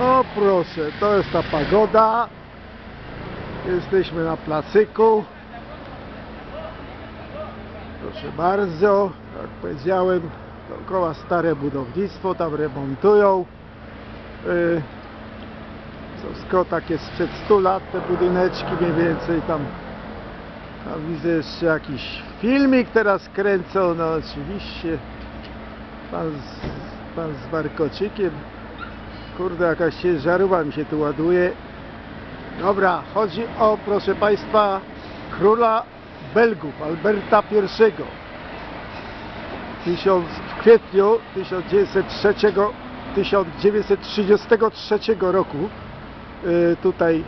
O proszę, to jest ta pagoda. Jesteśmy na placyku. Proszę bardzo, jak powiedziałem, dookoła stare budownictwo, tam remontują. Yy, Wszystko takie sprzed 100 lat, te budyneczki mniej więcej tam. Tam widzę jeszcze jakiś filmik teraz kręcą, no oczywiście. Pan z, pan z warkocikiem. Kurde, jakaś ciężarówka mi się tu ładuje. Dobra, chodzi o, proszę Państwa, króla Belgów, Alberta I. W kwietniu 1903, 1933 roku y, tutaj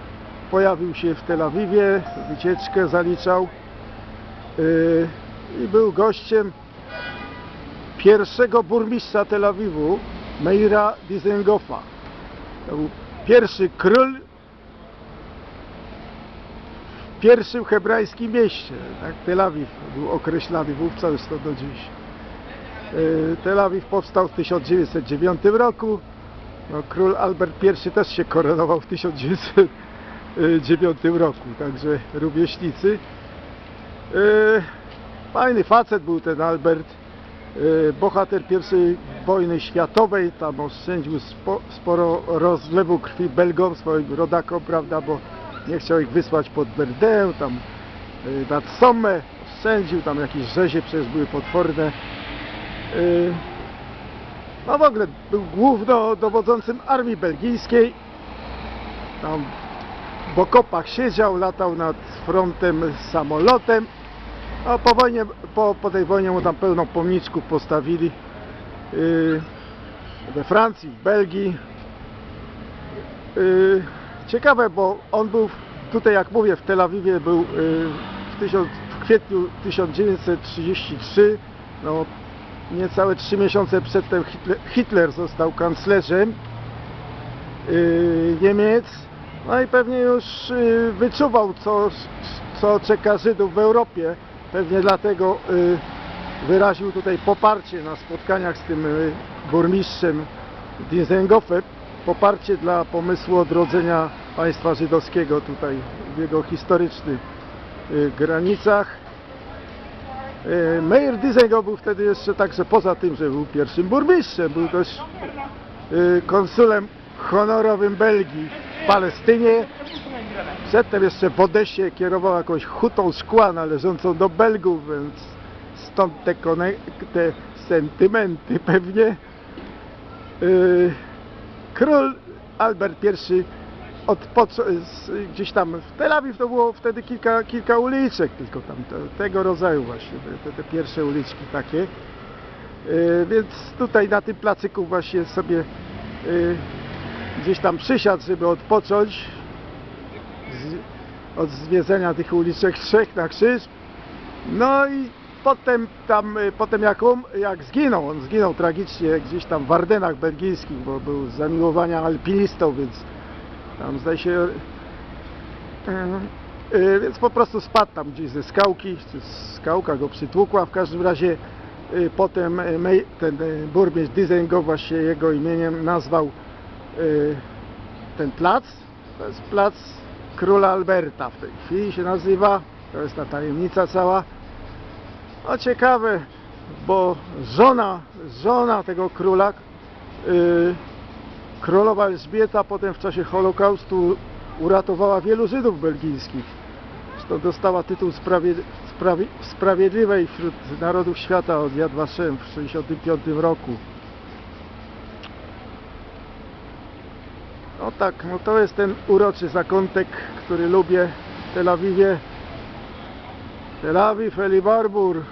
pojawił się w Tel Awiwie, wycieczkę zaliczał y, i był gościem pierwszego burmistrza Tel Awiwu, Meira Dizengoffa. To był pierwszy król w pierwszym hebrajskim mieście. Tak, Tel Awiw był określany wówczas, to do dziś. Y, Tel Awiw powstał w 1909 roku. No, król Albert I też się koronował w 1909 roku, także rówieśnicy. Y, Fajny facet był ten Albert. Y, Bohater I wojny światowej, tam oszczędził spo, sporo rozlewu krwi Belgom, swoim rodakom, prawda, bo nie chciał ich wysłać pod Verdun, tam y, nad Somme, oszczędził, tam jakieś rzezie przecież były potworne. Y, No w ogóle był głównodowodzącym armii belgijskiej. Tam w okopach siedział, latał nad frontem samolotem. A po wojnie, po, po tej wojnie mu tam pełno pomniczków postawili yy, we Francji, w Belgii. Yy, ciekawe, bo on był tutaj, jak mówię, w Tel Awiwie był yy, w, tysiąc, w kwietniu 1933, no, niecałe trzy miesiące przedtem Hitler, Hitler został kanclerzem yy, Niemiec. No i pewnie już yy, wyczuwał, co, co czeka Żydów w Europie. Pewnie dlatego y, wyraził tutaj poparcie na spotkaniach z tym y, burmistrzem Dizengoffem. Poparcie dla pomysłu odrodzenia państwa żydowskiego tutaj w jego historycznych y, granicach. Meir Dizengoff był wtedy jeszcze także poza tym, że był pierwszym burmistrzem, był też konsulem honorowym Belgii w Palestynie. Przedtem jeszcze w Odesie kierował jakąś hutą szkła należącą do Belgów, więc stąd te, te sentymenty pewnie. Yy, Król Albert I odpoczął, gdzieś tam w Tel Awiw to było wtedy kilka, kilka uliczek, tylko tam te, tego rodzaju właśnie, te, te pierwsze uliczki takie. Yy, więc tutaj na tym placyku właśnie sobie yy, gdzieś tam przysiadł, żeby odpocząć z, od zwiedzenia tych uliczek trzech na krzyż. No i potem tam, y, potem jak, um, jak zginął, on zginął tragicznie gdzieś tam w Ardenach belgijskich, bo był z zamiłowania alpinistą, więc tam zdaje się, y, y, więc po prostu spadł tam gdzieś ze skałki, czy skałka go przytłukła, w każdym razie y, potem y, mej- ten y, burmistrz Dizengo właśnie jego imieniem nazwał y, ten plac, to jest plac Króla Alberta w tej chwili się nazywa, to jest ta tajemnica cała. O ciekawe, bo żona, żona tego króla, yy, królowa Elżbieta potem w czasie Holokaustu uratowała wielu Żydów belgijskich. Zresztą dostała tytuł sprawie, sprawie, sprawiedliwej wśród narodów świata od Yad Vashem w 1965 roku. No tak, no to jest ten uroczy zakątek, który lubię w Tel Awiwie. Tel Awiw, Eli Barbur.